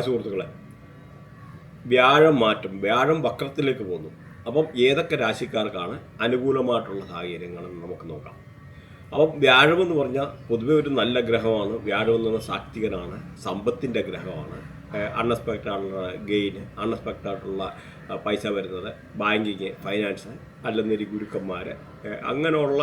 സുഹൃത്തുക്കളെ വ്യാഴം മാറ്റം വ്യാഴം വക്രത്തിലേക്ക് പോകുന്നു. അപ്പം ഏതൊക്കെ രാശിക്കാർക്കാണ് അനുകൂലമായിട്ടുള്ള സാഹചര്യങ്ങളെന്ന് നമുക്ക് നോക്കാം. അപ്പം വ്യാഴം എന്ന് പറഞ്ഞാൽ പൊതുവെ ഒരു നല്ല ഗ്രഹമാണ്. വ്യാഴം എന്ന് പറഞ്ഞാൽ സാക്തികനാണ് സമ്പത്തിന്റെ ഗ്രഹമാണ്. അൺഎക്സ്പെക്റ്റഡ് ആയിട്ടുള്ള ഗെയിൻ അൺഎക്സ്പെക്റ്റഡ് ആയിട്ടുള്ള പൈസ വരുന്നത്. ബാങ്കിങ് ഫൈനാൻസ് അല്ലെന്നൊരു ഗുരുക്കന്മാർ അങ്ങനെയുള്ള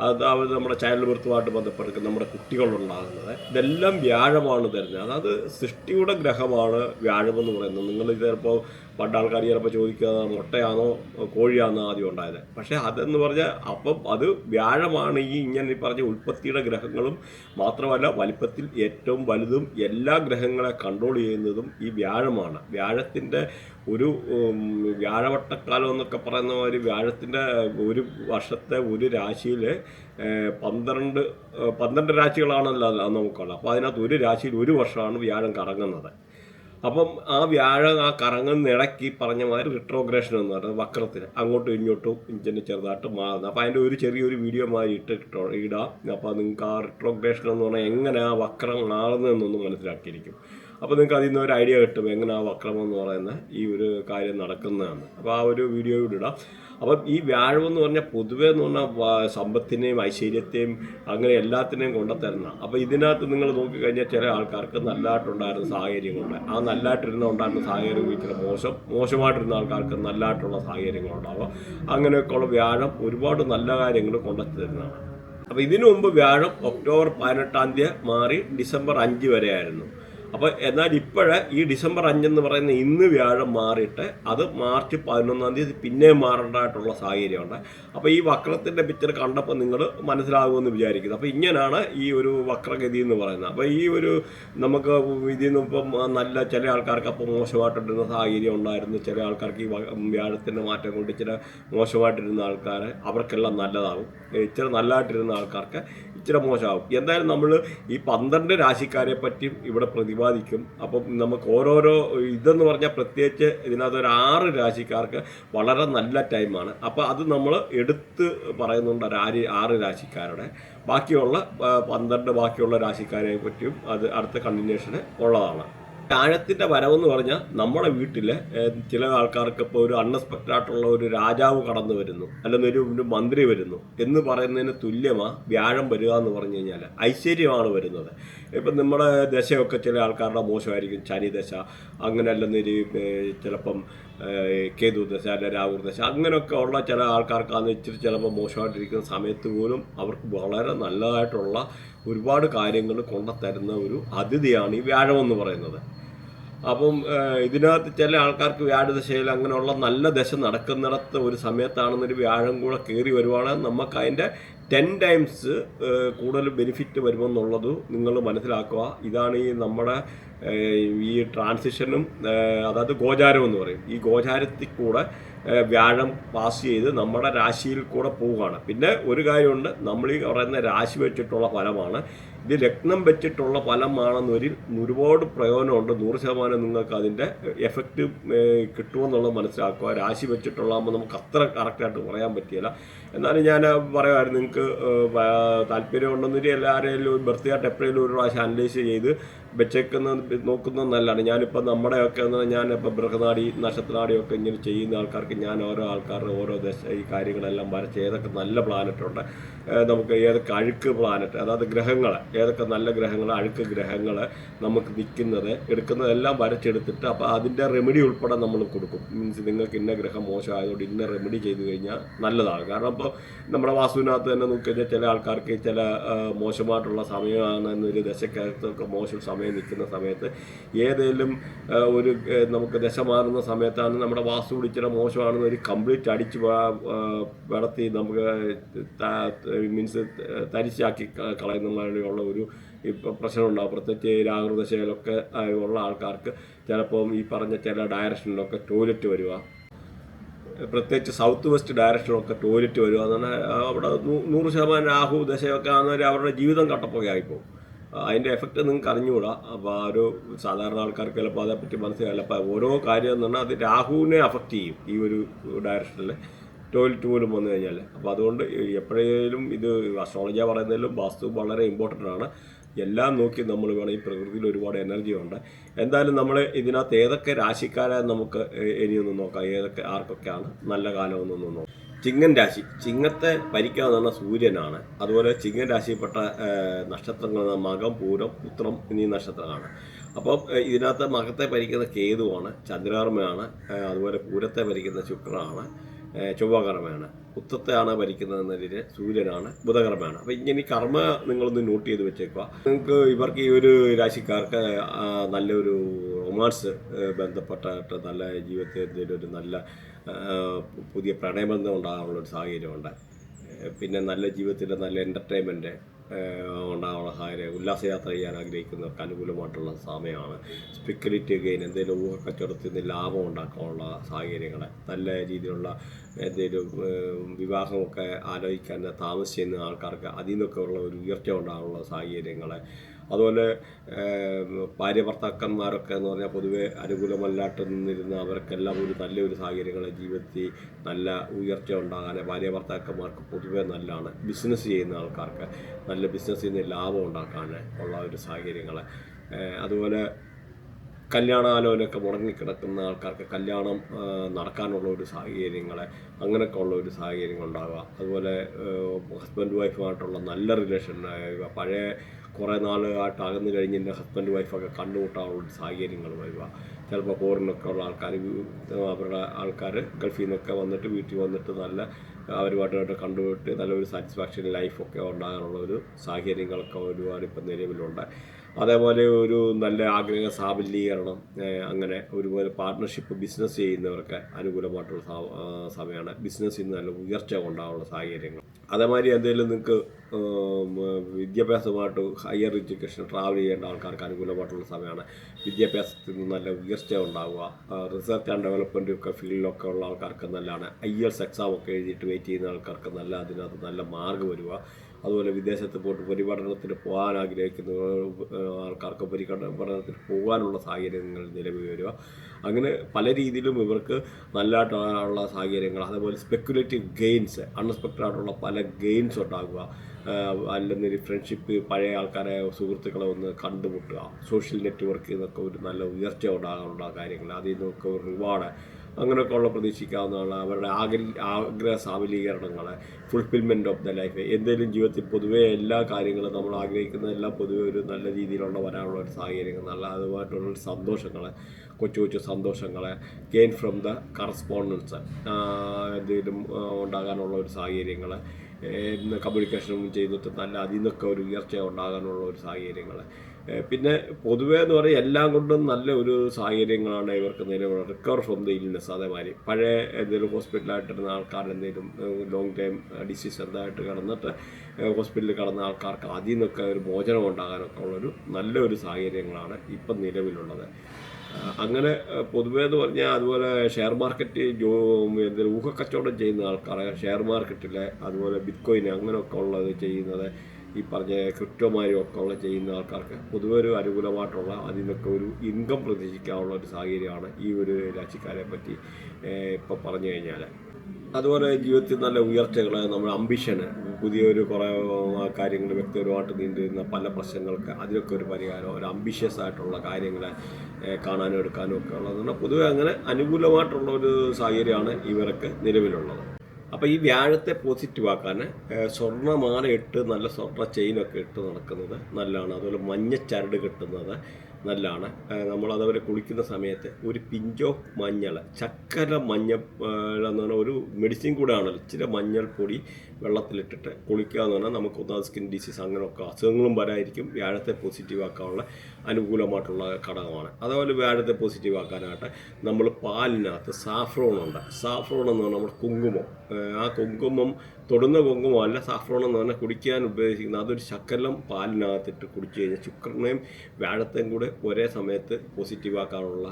അതായത് നമ്മുടെ ചൈൽഡ് ബർത്തുമായിട്ട് ബന്ധപ്പെട്ട് നമ്മുടെ കുട്ടികളുണ്ടാകുന്നത് ഇതെല്ലാം വ്യാഴമാണ് തരുന്നത്. അതായത് സൃഷ്ടിയുടെ ഗ്രഹമാണ് വ്യാഴമെന്ന് പറയുന്നത്. നിങ്ങൾ ചിലപ്പോൾ പണ്ട് ആൾക്കാർ ചിലപ്പോൾ ചോദിക്കുക മുട്ടയാണോ കോഴിയാണോ ആദ്യം ഉണ്ടായത്? പക്ഷേ അതെന്ന് പറഞ്ഞാൽ അപ്പം അത് വ്യാഴമാണ്. ഈ ഇങ്ങനെ പറഞ്ഞ ഉൽപ്പത്തിയുടെ ഗ്രഹങ്ങളും മാത്രമല്ല വലിപ്പത്തിൽ ഏറ്റവും വലുതും എല്ലാ ഗ്രഹങ്ങളെ കൺട്രോൾ ചെയ്യുന്നതും ഈ വ്യാഴമാണ്. വ്യാഴത്തിന്റെ ഒരു ഉം, വ്യാഴവട്ടക്കാലം എന്നൊക്കെ പറയുന്ന മാതിരി വ്യാഴത്തിന്റെ ഒരു വർഷത്തെ ഒരു രാശിയിൽ പന്ത്രണ്ട് പന്ത്രണ്ട് രാശികളാണല്ലോ നമുക്കുള്ളത് അപ്പോൾ അതിനകത്ത് ഒരു രാശിയിൽ ഒരു വർഷമാണ് വ്യാഴം കറങ്ങുന്നത്. അപ്പം ആ വ്യാഴം ആ കറങ്ങുന്ന ഇടയ്ക്ക് ഈ പറഞ്ഞ മാതിരി റിട്രോഗ്രേഷൻ എന്ന് പറയുന്നത് വക്രത്തിൽ അങ്ങോട്ടും ഇങ്ങോട്ടും ഇഞ്ചിന് ചെറുതായിട്ട് മാറുന്നത്. അപ്പോൾ അതിന്റെ ഒരു ചെറിയൊരു വീഡിയോ മാതിരി ഇട്ട് ഇട്ടോ ഇടാം. അപ്പോൾ നിങ്ങൾക്ക് ആ റിട്രോഗ്രേഷൻ എന്ന് പറഞ്ഞാൽ എങ്ങനെ ആ വക്രം മാറുന്നതെന്നൊന്ന് മനസ്സിലാക്കിയിരിക്കും. അപ്പോൾ നിങ്ങൾക്ക് അതിൽ നിന്ന് ഒരു ഐഡിയ കിട്ടും എങ്ങനെ ആ വക്രം എന്ന് പറയുന്ന ഈ ഒരു കാര്യം നടക്കുന്നതാണ് അപ്പോൾ ആ ഒരു വീഡിയോ കൂടി ഇടാം. അപ്പം ഈ വ്യാഴം എന്ന് പറഞ്ഞാൽ പൊതുവേ എന്ന് പറഞ്ഞാൽ സമ്പത്തിനെയും ഐശ്വര്യത്തെയും അങ്ങനെ എല്ലാത്തിനെയും കൊണ്ടുത്തരുന്ന. അപ്പോൾ ഇതിനകത്ത് നിങ്ങൾ നോക്കിക്കഴിഞ്ഞാൽ ചില ആൾക്കാർക്ക് നല്ലതായിട്ടുണ്ടായിരുന്ന സാഹചര്യങ്ങളുണ്ട്. ആ നല്ലതായിട്ടിരുന്ന ഉണ്ടായിരുന്ന സാഹചര്യം ഇച്ചിരി മോശം. മോശമായിട്ടിരുന്ന ആൾക്കാർക്ക് നല്ലതായിട്ടുള്ള സാഹചര്യങ്ങളുണ്ടാവുക അങ്ങനെയൊക്കെയുള്ള വ്യാഴം ഒരുപാട് നല്ല കാര്യങ്ങൾ കൊണ്ടുത്തരുന്നതാണ്. അപ്പോൾ ഇതിനു മുമ്പ് വ്യാഴം ഒക്ടോബർ പതിനെട്ടാം തീയതി മാറി ഡിസംബർ അഞ്ച് വരെ ആയിരുന്നു അപ്പോൾ എന്നാൽ ഇപ്പോഴ് ഈ ഡിസംബർ അഞ്ചെന്ന് പറയുന്ന ഇന്ന് വ്യാഴം മാറിയിട്ട് അത് മാർച്ച് പതിനൊന്നാം തീയതി പിന്നെ മാറേണ്ടതായിട്ടുള്ള സാഹചര്യമുണ്ട്. അപ്പോൾ ഈ വക്രത്തിന്റെ പിക്ചർ കണ്ടപ്പോൾ നിങ്ങൾ മനസ്സിലാകുമെന്ന് വിചാരിക്കുന്നു. അപ്പോൾ ഇങ്ങനെയാണ് ഈ ഒരു വക്രഗതി എന്ന് പറയുന്നത്. അപ്പോൾ ഈ ഒരു നമുക്ക് ഇതിൽ നിന്ന് ഇപ്പം നല്ല ചില ആൾക്കാർക്ക് അപ്പോൾ മോശമായിട്ടിരുന്ന സാഹചര്യം ഉണ്ടായിരുന്നു. ചില ആൾക്കാർക്ക് ഈ വ്യാഴത്തിന്റെ മാറ്റം കൊണ്ട് ചില മോശമായിട്ടിരുന്ന ആൾക്കാർ അവർക്കെല്ലാം നല്ലതാകും. ഇച്ചിരി നല്ലതായിട്ടിരുന്ന ആൾക്കാർക്ക് ഇച്ചിരി മോശമാകും എന്തായാലും നമ്മൾ ഈ പന്ത്രണ്ട് രാശിക്കാരെ പറ്റിയും ഇവിടെ പ്രതിപാദിക്കും. അപ്പം നമുക്ക് ഓരോരോ ഇതെന്ന് പറഞ്ഞാൽ പ്രത്യേകിച്ച് ഇതിനകത്ത് ഒരു ആറ് രാശിക്കാർക്ക് വളരെ നല്ല ടൈമാണ്. അപ്പോൾ അത് നമ്മൾ എടുത്ത് പറയുന്നുണ്ട് ഒരു ആറ് രാശിക്കാരുടെ. ബാക്കിയുള്ള പന്ത്രണ്ട് ബാക്കിയുള്ള രാശിക്കാരെ പറ്റിയും അത് അടുത്ത കണ്ടിന്യൂഷന് ഉള്ളതാണ്. വ്യാഴത്തിന്റെ വരവെന്ന് പറഞ്ഞാൽ നമ്മുടെ വീട്ടിൽ ചില ആൾക്കാർക്ക് ഇപ്പോൾ ഒരു അൺഎക്സ്പെക്റ്റഡ് ആയിട്ടുള്ള ഒരു രാജാവ് കടന്നു വരുന്നു അല്ലെങ്കിൽ ഒരു മന്ത്രി വരുന്നു എന്ന് പറയുന്നതിന് തുല്യമാണ് വ്യാഴം വരിക എന്ന് പറഞ്ഞു കഴിഞ്ഞാൽ ഐശ്വര്യമാണ് വരുന്നത്. ഇപ്പം നമ്മുടെ ദശയൊക്കെ ചില ആൾക്കാരുടെ മോശമായിരിക്കും ശനി ദശ അങ്ങനെ അല്ലെന്നൊരു ചിലപ്പം ഏഹ്, കേതു ദശ അല്ല രാഹുർ അങ്ങനെയൊക്കെ ഉള്ള ചില ആൾക്കാർക്കാന്ന് ഇച്ചിരി ചിലപ്പോൾ മോശമായിട്ടിരിക്കുന്ന സമയത്ത് പോലും അവർക്ക് വളരെ നല്ലതായിട്ടുള്ള ഒരുപാട് കാര്യങ്ങൾ കൊണ്ടുത്തരുന്ന ഒരു അതിഥിയാണ് ഈ വ്യാഴം എന്ന് പറയുന്നത്. അപ്പം ഇതിനകത്ത് ചില ആൾക്കാർക്ക് വ്യാഴദശയിൽ അങ്ങനെയുള്ള നല്ല ദശ നടക്കുന്നിടത്ത് ഒരു സമയത്താണെന്നൊരു വ്യാഴം കൂടെ കയറി വരുവാണെങ്കിൽ നമുക്ക് അതിന്റെ ടെൻ ടൈംസ് കൂടുതൽ ബെനിഫിറ്റ് വരുമെന്നുള്ളത് നിങ്ങൾ മനസ്സിലാക്കുക. ഇതാണ് ഈ നമ്മുടെ ഈ ട്രാൻസിഷനും അതായത് ഗോചാരം എന്ന് പറയും. ഈ ഗോചാരത്തിൽ കൂടെ വ്യാഴം പാസ് ചെയ്ത് നമ്മുടെ രാശിയിൽ കൂടെ പോവുകയാണ്. പിന്നെ ഒരു കാര്യമുണ്ട് നമ്മൾ ഈ പറയുന്ന രാശി വെച്ചിട്ടുള്ള ഫലമാണ് ഇത് ലഗ്നം വെച്ചിട്ടുള്ള ഫലമാണെന്നൊരിൽ ഒരുപാട് പ്രയോജനമുണ്ട്. നൂറ് ശതമാനം നിങ്ങൾക്ക് അതിന്റെ എഫക്റ്റ് കിട്ടുമെന്നുള്ളത് മനസ്സിലാക്കുക. രാശി വെച്ചിട്ടുള്ളതാകുമ്പോൾ നമുക്ക് അത്ര കറക്റ്റായിട്ട് പറയാൻ പറ്റിയില്ല എന്നാലും ഞാൻ പറയുമായിരുന്നു നിങ്ങൾക്ക് താല്പര്യമുണ്ടെന്നൊരു എല്ലാവരെയും ബർത്ത് ആയിട്ട് എപ്പോഴെങ്കിലും ഒരു പ്രാവശ്യം അനലൈസ് ചെയ്ത് വെച്ചേക്കുന്ന നോക്കുന്നത് നല്ലതാണ്. ഞാനിപ്പോൾ നമ്മുടെയൊക്കെ എന്ന് പറഞ്ഞാൽ ഞാനിപ്പോൾ ബൃഹനാടി നക്ഷത്രനാടിയൊക്കെ ഇങ്ങനെ ചെയ്യുന്ന ആൾക്കാർക്ക് ഞാൻ ഓരോ ആൾക്കാരുടെ ഓരോ ദശ ഈ കാര്യങ്ങളെല്ലാം വരച്ച് ഏതൊക്കെ നല്ല പ്ലാനറ്റുണ്ട് നമുക്ക് ഏതൊക്കെ അഴുക്ക് പ്ലാനറ്റ് അതായത് ഗ്രഹങ്ങൾ ഏതൊക്കെ നല്ല ഗ്രഹങ്ങൾ അഴുക്ക് ഗ്രഹങ്ങൾ നമുക്ക് നിൽക്കുന്നത് എടുക്കുന്നതെല്ലാം വരച്ചെടുത്തിട്ട് അപ്പോൾ അതിന്റെ റെമഡി ഉൾപ്പെടെ നമ്മൾ കൊടുക്കും. മീൻസ് നിങ്ങൾക്ക് ഇന്ന ഗ്രഹം മോശമായതുകൊണ്ട് ഇന്ന റെമഡി ചെയ്ത് കഴിഞ്ഞാൽ നല്ലതാണ്. കാരണം ഇപ്പോൾ നമ്മുടെ വാസ്തുവിനകത്ത് തന്നെ നോക്കി കഴിഞ്ഞാൽ ചില ആൾക്കാർക്ക് ചില മോശമായിട്ടുള്ള സമയമാണ് എന്നൊരു ദശക്കകത്തൊക്കെ മോശം സമയം നിൽക്കുന്ന സമയത്ത് ഏതെങ്കിലും ഒരു നമുക്ക് ദശ മാറുന്ന സമയത്താണ് നമ്മുടെ വാസ്തു ഇച്ചിരി മോശമാണെന്ന് ഒരു കംപ്ലീറ്റ് അടിച്ച് വളർത്തി നമുക്ക് മീൻസ് തരിശാക്കി കളയുന്നതിനുള്ള ഒരു ഇപ്പം പ്രശ്നമുണ്ടാകും പ്രത്യേകിച്ച് രാഹുദശയിലൊക്കെ ഉള്ള ആൾക്കാർക്ക് ചിലപ്പം ഈ പറഞ്ഞ ചില ഡയറക്ഷനിലൊക്കെ ടോയ്ലറ്റ് വരിക. പ്രത്യേകിച്ച് സൗത്ത് വെസ്റ്റ് ഡയറക്ഷനിലൊക്കെ ടോയ്ലറ്റ് വരിക. എന്ന് അവിടെ നൂറ് ശതമാനം രാഹു ദശയൊക്കെ ആണെങ്കിൽ അവരുടെ ജീവിതം കട്ടപ്പുകയായിപ്പോവും അതിന്റെ എഫക്റ്റ് നിങ്ങൾക്ക് അറിഞ്ഞുകൂടാ. അപ്പോൾ ആ ഒരു സാധാരണ ആൾക്കാർക്ക് ചിലപ്പോൾ അതേപ്പറ്റി മനസ്സിലാവില്ല. അപ്പോൾ ഓരോ കാര്യം എന്ന് പറഞ്ഞാൽ അത് രാഹുവിനെ അഫക്റ്റ് ചെയ്യും ഈ ഒരു ഡയറക്ഷനിൽ ടോയ്ലറ്റ് പോലും വന്നു കഴിഞ്ഞാൽ അപ്പോൾ അതുകൊണ്ട് എപ്പോഴേലും ഇത് അസ്ട്രോളജി പറയുന്നതിലും വാസ്തു വളരെ ഇമ്പോർട്ടന്റ് ആണ്. എല്ലാം നോക്കി നമ്മൾ വേണം ഈ പ്രകൃതിയിൽ ഒരുപാട് എനർജി ഉണ്ട്. എന്തായാലും നമ്മൾ ഇതിനകത്ത് ഏതൊക്കെ രാശിക്കാരെ നമുക്ക് ഇനിയൊന്ന് നോക്കാം. ഏതൊക്കെ ആർക്കൊക്കെയാണ് നല്ല കാലമെന്നൊന്ന് നോക്കാം. ചിങ്ങൻ രാശി. ചിങ്ങത്തെ പറഞ്ഞാൽ സൂര്യനാണ്. അതുപോലെ ചിങ്ങൻ രാശിയിൽപ്പെട്ട നക്ഷത്രങ്ങളാണ് മകം പൂരം പുത്രം എന്നീ നക്ഷത്രങ്ങളാണ്. അപ്പോൾ ഇതിനകത്ത് മകത്തെ ഭരിക്കുന്ന കേതുവാണ് ചന്ദ്രകർമ്മയാണ് അതുപോലെ പൂരത്തെ ഭരിക്കുന്ന ശുക്രനാണ്. ചൊവ്വകർമ്മയാണ്. ഉത്തത്തെയാണ് ഭരിക്കുന്നത് ഭരിക്കുന്നതെന്നതിൽ സൂര്യനാണ് ബുധകർമ്മയാണ്. അപ്പം ഇങ്ങനെ ഈ കർമ്മ നിങ്ങളൊന്ന് നോട്ട് ചെയ്ത് വെച്ചേക്കുക. നിങ്ങൾക്ക് ഇവർക്ക് ഈ ഒരു രാശിക്കാർക്ക് നല്ലൊരു റൊമാൻസ് ബന്ധപ്പെട്ടിട്ട് നല്ല ജീവിതത്തിൽ എന്തെങ്കിലും ഒരു നല്ല പുതിയ പ്രണയബന്ധം ഉണ്ടാകാനുള്ള ഒരു സാഹചര്യമുണ്ട്. പിന്നെ നല്ല ജീവിതത്തിൽ നല്ല എന്റർടൈൻമെന്റ് ഉണ്ടാകാനുള്ള ഹായരെ ഉല്ലാസയാത്ര ചെയ്യാൻ ആഗ്രഹിക്കുന്നവർക്ക് അനുകൂലമായിട്ടുള്ള സമയമാണ്. സ്പെക്കുലേറ്റീവ് ഗെയിൻ എന്തെങ്കിലും ഊഹ കച്ചവടത്തിൽ നിന്ന് ലാഭം ഉണ്ടാക്കാനുള്ള സാഹചര്യങ്ങൾ നല്ല രീതിയിലുള്ള എന്തെങ്കിലും വിവാഹമൊക്കെ ആലോചിക്കാൻ താമസിച്ച് ചെയ്യുന്ന ആൾക്കാർക്ക് അതിൽ നിന്നൊക്കെ ഉള്ള ഒരു ഉയർച്ച ഉണ്ടാകാനുള്ള സാഹചര്യങ്ങൾ അതുപോലെ ഭാര്യ ഭർത്താക്കന്മാരൊക്കെ എന്ന് പറഞ്ഞാൽ പൊതുവെ അനുകൂലമല്ലാട്ട് നിന്നിരുന്ന അവർക്കെല്ലാം ഒരു നല്ലൊരു സാഹചര്യങ്ങൾ ജീവിതത്തിൽ നല്ല ഉയർച്ച ഉണ്ടാകാൻ ഭാര്യ ഭർത്താക്കന്മാർക്ക് പൊതുവെ നല്ലതാണ്. ബിസിനസ് ചെയ്യുന്ന ആൾക്കാർക്ക് നല്ല ബിസിനസ്സിൽ നിന്ന് ലാഭം ഉണ്ടാക്കാൻ ഉള്ള ഒരു സാഹചര്യങ്ങൾ അതുപോലെ കല്യാണാലോചനയൊക്കെ മുടങ്ങിക്കിടക്കുന്ന ആൾക്കാർക്ക് കല്യാണം നടക്കാനുള്ള ഒരു സാഹചര്യങ്ങൾ അങ്ങനെയൊക്കെ ഉള്ള ഒരു സാഹചര്യങ്ങൾ ഉണ്ടാവുക. അതുപോലെ ഹസ്ബൻഡ് വൈഫുമായിട്ടുള്ള നല്ല റിലേഷൻ പഴയ കുറേ നാളുമായിട്ട് അകന്നു കഴിഞ്ഞ് എന്റെ ഹസ്ബൻഡ് വൈഫൊക്കെ കണ്ടുമുട്ടാനുള്ള സാഹചര്യങ്ങൾ വരിക ചിലപ്പോൾ ഫോറിനൊക്കെ ഉള്ള ആൾക്കാർ അവരുടെ ആൾക്കാർ ഗൾഫിൽ നിന്നൊക്കെ വന്നിട്ട് വീട്ടിൽ വന്നിട്ട് നല്ല അവരുമായിട്ട് കണ്ടുപോയിട്ട് നല്ലൊരു സാറ്റിസ്ഫാക്ഷൻ ലൈഫൊക്കെ ഉണ്ടാകാനുള്ള ഒരു സാഹചര്യങ്ങളൊക്കെ ഒരുപാട് ഇപ്പം നിലവിലുണ്ട്. അതേപോലെ ഒരു നല്ല ആഗ്രഹ സാബലീകരണം അങ്ങനെ ഒരുപോലെ പാർട്ട്ണർഷിപ്പ് ബിസിനസ് ചെയ്യുന്നവർക്ക് അനുകൂലമായിട്ടുള്ള സമയമാണ്. ബിസിനസ്സിൽ നിന്ന് നല്ല ഉയർച്ച ഉണ്ടാകാനുള്ള സാഹചര്യങ്ങൾ. അതേമാതിരി എന്തെങ്കിലും നിങ്ങൾക്ക് വിദ്യാഭ്യാസമായിട്ട് ഹയർ എഡ്യൂക്കേഷൻ ട്രാവൽ ചെയ്യേണ്ട ആൾക്കാർക്ക് അനുകൂലമായിട്ടുള്ള സമയമാണ്. വിദ്യാഭ്യാസത്തിൽ നിന്ന് നല്ല ഉയർച്ച ഉണ്ടാവുക. റിസർച്ച് ആൻഡ് ഡെവലപ്മെന്റ് ഒക്കെ ഫീൽഡിലൊക്കെ ഉള്ള ആൾക്കാർക്ക് നല്ലതാണ്. ഐ എൽസ് എക്സാം ഒക്കെ എഴുതിയിട്ട് വെയിറ്റ് ചെയ്യുന്ന ആൾക്കാർക്ക് നല്ല അതിനകത്ത് നല്ല മാർഗം വരിക. അതുപോലെ വിദേശത്ത് പോയിട്ട് പരിപഠനത്തിന് പോകാൻ ആഗ്രഹിക്കുന്ന ആൾക്കാർക്ക് ഉപരിപഠന പഠനത്തിന് പോകാനുള്ള സാഹചര്യങ്ങൾ നിലവിൽ വരിക. അങ്ങനെ പല രീതിയിലും ഇവർക്ക് നല്ലതായിട്ടുള്ള സാഹചര്യങ്ങൾ അതേപോലെ സ്പെക്കുലേറ്റീവ് ഗെയിൻസ് അൺഎക്സ്പെക്റ്റഡ് ആയിട്ടുള്ള പല ഗെയിൻസ് ഉണ്ടാകുക. അല്ലെന്നൊരു ഫ്രണ്ട്ഷിപ്പ് പഴയ ആൾക്കാരെ സുഹൃത്തുക്കളെ ഒന്ന് കണ്ടുമുട്ടുക. സോഷ്യൽ നെറ്റ്വർക്കിൽ നിന്നൊക്കെ ഒരു നല്ല ഉയർച്ച ഉണ്ടാകാനുള്ള കാര്യങ്ങൾ. അതിൽ നിന്നൊക്കെ ഒരു റിവാർഡ് അങ്ങനെയൊക്കെ ഉള്ള പ്രതീക്ഷിക്കാവുന്നതാണ് അവരുടെ ആഗ്രഹ ആഗ്രഹ സാബലീകരണങ്ങൾ ഫുൾഫിൽമെന്റ് ഓഫ് ദ ലൈഫ് എന്തെങ്കിലും ജീവിതത്തിൽ പൊതുവേ എല്ലാ കാര്യങ്ങളും നമ്മൾ ആഗ്രഹിക്കുന്നതെല്ലാം പൊതുവെ ഒരു നല്ല രീതിയിലുള്ള വരാനുള്ള ഒരു സാഹചര്യങ്ങൾ നല്ല അതുമായിട്ടുള്ള സന്തോഷങ്ങൾ കൊച്ചു കൊച്ചു സന്തോഷങ്ങൾ ഗെയിൻ ഫ്രം ദ കറസ്പോണ്ടൻസ് എന്തെങ്കിലും ഉണ്ടാകാനുള്ള ഒരു സാഹചര്യങ്ങൾ കമ്മ്യൂണിക്കേഷനും ചെയ്തിട്ട് നല്ല അതിൽ നിന്നൊക്കെ ഒരു ഉയർച്ച ഉണ്ടാകാനുള്ള ഒരു സാഹചര്യങ്ങൾ പിന്നെ പൊതുവേ എന്ന് പറയുക എല്ലാം കൊണ്ടും നല്ല ഒരു സാഹചര്യങ്ങളാണ് ഇവർക്ക് നിലവിൽ റിക്കവർ ഫ്രം ദ ഇൽനെസ് അതേമാതിരി പഴയ എന്തെങ്കിലും ഹോസ്പിറ്റലായിട്ടിരുന്ന ആൾക്കാർ എന്തെങ്കിലും ലോങ് ടൈം ഡിസീസ് എന്തായിട്ട് കിടന്നിട്ട് ഹോസ്പിറ്റലിൽ കിടന്ന ആൾക്കാർക്ക് അതിൽ നിന്നൊക്കെ ഒരു മോചനം ഉണ്ടാകാനൊക്കെ ഉള്ളൊരു നല്ലൊരു സാഹചര്യങ്ങളാണ് ഇപ്പം നിലവിലുള്ളത്. അങ്ങനെ പൊതുവേ എന്ന് പറഞ്ഞാൽ അതുപോലെ ഷെയർ മാർക്കറ്റ് ഊഹക്കച്ചവടം ചെയ്യുന്ന ആൾക്കാർ ഷെയർ മാർക്കറ്റിലെ അതുപോലെ ബിറ്റ്കോയിൻ അങ്ങനെയൊക്കെ ഉള്ളത് ചെയ്യുന്നത്. ഈ പറഞ്ഞ ക്രിപ്റ്റോമാരും ഒക്കെ ചെയ്യുന്ന ആൾക്കാർക്ക് പൊതുവെ ഒരു അനുകൂലമായിട്ടുള്ള അതിൽ നിന്നൊക്കെ ഒരു ഇൻകം പ്രതീക്ഷിക്കാനുള്ള ഒരു സാഹചര്യമാണ് ഈ ഒരു രാശിക്കാരെ പറ്റി ഇപ്പോൾ പറഞ്ഞു കഴിഞ്ഞാൽ അതുപോലെ ജീവിതത്തിൽ നല്ല ഉയർച്ചകൾ നമ്മുടെ അംബിഷന് പുതിയൊരു കുറേ കാര്യങ്ങൾ വ്യക്തിപരമായിട്ട് നീണ്ടിരുന്ന പല പ്രശ്നങ്ങൾക്ക് അതിനൊക്കെ ഒരു പരിഹാരം ഒരു അംബിഷ്യസ് ആയിട്ടുള്ള കാര്യങ്ങളെ കാണാനും എടുക്കാനും ഒക്കെ ഉള്ളതാണ്. പൊതുവെ അങ്ങനെ അനുകൂലമായിട്ടുള്ള ഒരു സാഹചര്യമാണ് ഇവർക്ക് നിലവിലുള്ളത്. അപ്പോൾ ഈ വ്യാഴത്തെ പോസിറ്റീവ് ആക്കാൻ സ്വർണമാല ഇട്ട് നല്ല സ്വർണ ചെയിനൊക്കെ ഇട്ട് നടക്കുന്നത് നല്ലതാണ്. അതുപോലെ മഞ്ഞ ചരട് കെട്ടുന്നത് നല്ലതാണ്. നമ്മൾ അതേപോലെ കുളിക്കുന്ന സമയത്ത് ഒരു പിഞ്ചോ മഞ്ഞൾ ചക്കര മഞ്ഞൾ എന്ന് പറഞ്ഞാൽ ഒരു മെഡിസിൻ കൂടെ ആണല്ലോ ഇച്ചിരി മഞ്ഞൾപ്പൊടി വെള്ളത്തിലിട്ടിട്ട് കുളിക്കുക എന്ന് പറഞ്ഞാൽ നമുക്ക് ഒന്നാമത് സ്കിൻ ഡിസീസ് അങ്ങനെയൊക്കെ അസുഖങ്ങളും വരായിരിക്കും വ്യാഴത്തെ പോസിറ്റീവ് ആക്കാനുള്ള അനുകൂലമായിട്ടുള്ള ഘടകമാണ്. അതേപോലെ വ്യാഴത്തെ പോസിറ്റീവ് ആക്കാനായിട്ട് നമ്മൾ പാലിനകത്ത് സാഫ്രോൺ ഉണ്ട്. സാഫ്രോൺ എന്ന് പറഞ്ഞാൽ നമ്മുടെ കുങ്കുമം. ആ കുങ്കുമം തൊടുന്ന കുങ്കുമം അല്ല സാഫ്രോൺ എന്ന് പറഞ്ഞാൽ കുടിക്കാൻ ഉപയോഗിക്കുന്ന അതൊരു ശക്കലം പാലിനകത്തിട്ട് കുടിച്ചു കഴിഞ്ഞാൽ ശുക്രനെയും വ്യാഴത്തെയും കൂടെ ഒരേ സമയത്ത് പോസിറ്റീവ് ആക്കാനുള്ള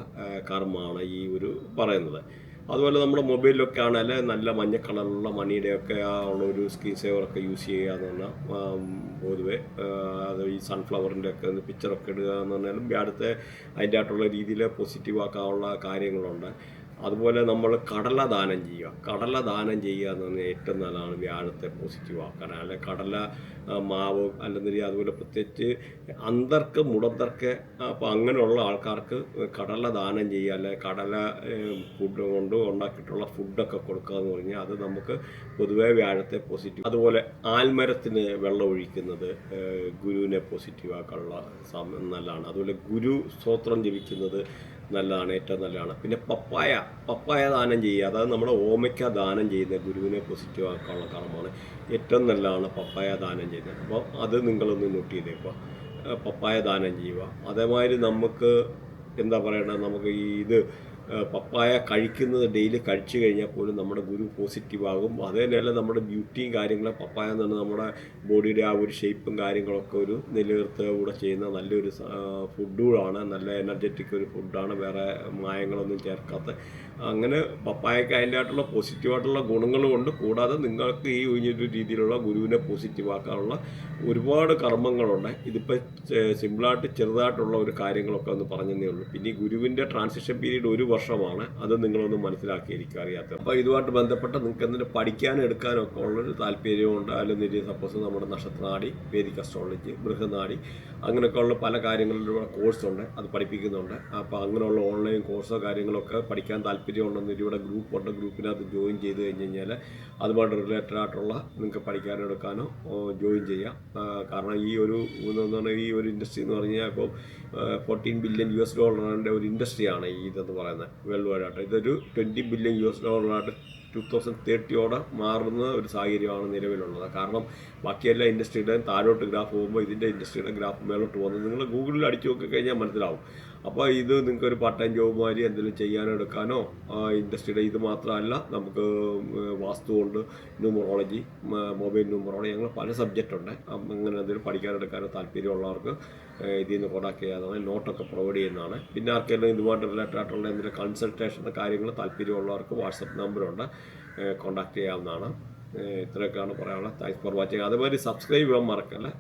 കർമ്മമാണ് ഈ ഒരു പറയുന്നത്. അതുപോലെ നമ്മുടെ മൊബൈലിലൊക്കെ ആണെങ്കിൽ നല്ല മഞ്ഞ മണിയുടെ ഒക്കെ ആ ഉള്ള ഒരു സ്ക്രീൻ സേവറൊക്കെ യൂസ് ചെയ്യുക എന്ന് പറഞ്ഞാൽ പൊതുവേ അത് ഈ സൺഫ്ലവറിന്റെ ഒക്കെ ഒന്ന് പിക്ചറൊക്കെ ഇടുക എന്ന് പറഞ്ഞാലും അടുത്ത അതിന്റെ ആയിട്ടുള്ള രീതിയിൽ പോസിറ്റീവ് ആക്കാനുള്ള കാര്യങ്ങളുണ്ട്. അതുപോലെ നമ്മൾ കടല ദാനം ചെയ്യുക. കടല ദാനം ചെയ്യുക എന്ന് പറഞ്ഞാൽ ഏറ്റവും നല്ലതാണ് വ്യാഴത്തെ പോസിറ്റീവ് ആക്കാൻ അല്ലെ കടല മാവ് അല്ലെങ്കിൽ അതുപോലെ പ്രത്യേകിച്ച് അന്തർക്ക് മുടന്തർക്ക് അപ്പോൾ അങ്ങനെയുള്ള ആൾക്കാർക്ക് കടല ദാനം ചെയ്യുക. അല്ലെ കടല ഫുഡ് കൊണ്ട് ഉണ്ടാക്കിയിട്ടുള്ള ഫുഡൊക്കെ കൊടുക്കുക എന്ന് പറഞ്ഞാൽ അത് നമുക്ക് പൊതുവേ വ്യാഴത്തെ പോസിറ്റീവ് അതുപോലെ ആൽമരത്തിന് വെള്ളം ഒഴിക്കുന്നത് ഗുരുവിനെ പോസിറ്റീവ് ആക്കാനുള്ള സമയം നല്ലതാണ്. അതുപോലെ ഗുരു സ്തോത്രം ജപിക്കുന്നത് നല്ലതാണ് ഏറ്റവും നല്ലതാണ്. പിന്നെ പപ്പായ പപ്പായ ദാനം ചെയ്യുക. അതായത് നമ്മുടെ ഓമയ്ക്ക ദാനം ചെയ്യുന്ന ഗുരുവിനെ പോസിറ്റീവ് ആക്കാനുള്ള കർമ്മമാണ് ഏറ്റവും നല്ലതാണ് പപ്പായ ദാനം ചെയ്യുന്നത്. അപ്പോൾ അത് നിങ്ങളൊന്ന് നോട്ട് ചെയ്തേക്കുക. പപ്പായ ദാനം ചെയ്യുക. അതേമാതിരി നമുക്ക് എന്താ പറയണത് നമുക്ക് ഈ ഇത് പപ്പായ കഴിക്കുന്നത് ഡെയിലി കഴിച്ചു കഴിഞ്ഞാൽ പോലും നമ്മുടെ ഗുരു പോസിറ്റീവ് ആകും. അതേപോലെ നമ്മുടെ ബ്യൂട്ടിയും കാര്യങ്ങളും പപ്പായ എന്ന് പറഞ്ഞാൽ നമ്മുടെ ബോഡിയുടെ ആ ഒരു ഷേപ്പും കാര്യങ്ങളൊക്കെ ഒരു നിലനിർത്തുക കൂടെ ചെയ്യുന്ന നല്ലൊരു ഫുഡുകളാണ് നല്ല എനർജറ്റിക് ഒരു ഫുഡാണ് വേറെ മായങ്ങളൊന്നും ചേർക്കാത്ത. അങ്ങനെ പപ്പായക്ക് അതിന്റെ ആയിട്ടുള്ള പോസിറ്റീവായിട്ടുള്ള ഗുണങ്ങളുമുണ്ട് കൂടാതെ നിങ്ങൾക്ക് ഈ ഒരു രീതിയിലുള്ള ഗുരുവിനെ പോസിറ്റീവ് ആക്കാനുള്ള ഒരുപാട് കർമ്മങ്ങളുണ്ട്. ഇതിപ്പോൾ സിമ്പിളായിട്ട് ചെറുതായിട്ടുള്ള ഒരു കാര്യങ്ങളൊക്കെ ഒന്ന് പറഞ്ഞതേ ഉള്ളൂ. പിന്നെ ഗുരുവിന്റെ ട്രാൻസിഷൻ പീരീഡ് ഒരു വർഷമാണ്. അത് നിങ്ങളൊന്ന് മനസ്സിലാക്കിയിരിക്കുക അറിയാത്തത് അപ്പോൾ ഇതുമായിട്ട് ബന്ധപ്പെട്ട് നിങ്ങൾക്ക് എന്തിനും പഠിക്കാനും എടുക്കാനും ഒക്കെ ഉള്ളൊരു താല്പര്യമുണ്ട് അല്ലെങ്കിൽ സപ്പോസ് നമ്മുടെ നക്ഷത്രനാടി വേദിക് അസ്ട്രോളജി ബൃഹനാടി അങ്ങനെയൊക്കെയുള്ള പല കാര്യങ്ങളിലുള്ള കോഴ്സുണ്ട് അത് പഠിപ്പിക്കുന്നുണ്ട്. അപ്പോൾ അങ്ങനെയുള്ള ഓൺലൈൻ കോഴ്സോ കാര്യങ്ങളൊക്കെ പഠിക്കാൻ താല്പര്യമുണ്ടെന്ന് ഇവിടെ ഗ്രൂപ്പുണ്ട് ഗ്രൂപ്പിനകത്ത് ജോയിൻ ചെയ്ത് കഴിഞ്ഞ് കഴിഞ്ഞാൽ അതുമായിട്ട് റിലേറ്റഡ് ആയിട്ടുള്ള നിങ്ങൾക്ക് പഠിക്കാനോ എടുക്കാനോ ജോയിൻ ചെയ്യാം. കാരണം ഈ ഒരു എന്ന് ഈ ഒരു ഇൻഡസ്ട്രി എന്ന് പറഞ്ഞാൽ ഇപ്പോൾ ഫോർട്ടീൻ ബില്യൺ യു എസ് ഡോളറിന്റെ ഒരു ഇൻഡസ്ട്രിയാണ് ഈ ഇതെന്ന് പറയുന്നത്. വേൾഡ് വൈഡ് ആയിട്ട് ഇതൊരു ട്വന്റി ബില്യൺ യു എസ് ഡോളറായിട്ട് ടു തൗസൻഡ് തേർട്ടിയോടെ മാറുന്ന ഒരു സാഹചര്യമാണ് നിലവിലുള്ളത്. കാരണം ബാക്കി എല്ലാ ഇൻഡസ്ട്രിയുടെയും താഴോട്ട് ഗ്രാഫ് പോകുമ്പോൾ ഇതിന്റെ ഇൻഡസ്ട്രിയുടെ ഗ്രാഫ് മേലോട്ട് പോകുന്നത്. നിങ്ങൾ ഗൂഗിളിൽ അടിച്ചു നോക്കി കഴിഞ്ഞാൽ മനസ്സിലാവും. അപ്പോൾ ഇത് നിങ്ങൾക്ക് ഒരു പാർട്ട് ടൈം ജോബ് മാതിരി എന്തെങ്കിലും ചെയ്യാനോ എടുക്കാനോ ഇൻഡസ്ട്രിയുടെ ഇത് മാത്രമല്ല നമുക്ക് വാസ്തുവുണ്ട് ന്യൂമറോളജി മൊബൈൽ ന്യൂമറോളജി അങ്ങനെ പല സബ്ജക്റ്റ് ഉണ്ട്. അങ്ങനെ എന്തെങ്കിലും പഠിക്കാനെടുക്കാനോ താല്പര്യമുള്ളവർക്ക് ഇതിൽ നിന്ന് കോൺടാക്ട് ചെയ്യാതാണ് നോട്ടൊക്കെ പ്രൊവൈഡ് ചെയ്യുന്നതാണ്. പിന്നെ ആർക്കെങ്കിലും ഇതുമായിട്ട് റിലേറ്റഡ് ആയിട്ടുള്ള എന്തെങ്കിലും കൺസൾട്ടേഷൻ കാര്യങ്ങൾ താല്പര്യമുള്ളവർക്ക് വാട്സപ്പ് നമ്പറുണ്ട് കോൺടാക്ട് ചെയ്യാവുന്നതാണ്. ഇത്രയൊക്കെയാണ് പറയാനുള്ളത്. താങ്ക്സ് ഫോർ വാച്ചിങ് അതുപോലെ സബ്സ്ക്രൈബ് ചെയ്യാൻ മറക്കല്ലേ?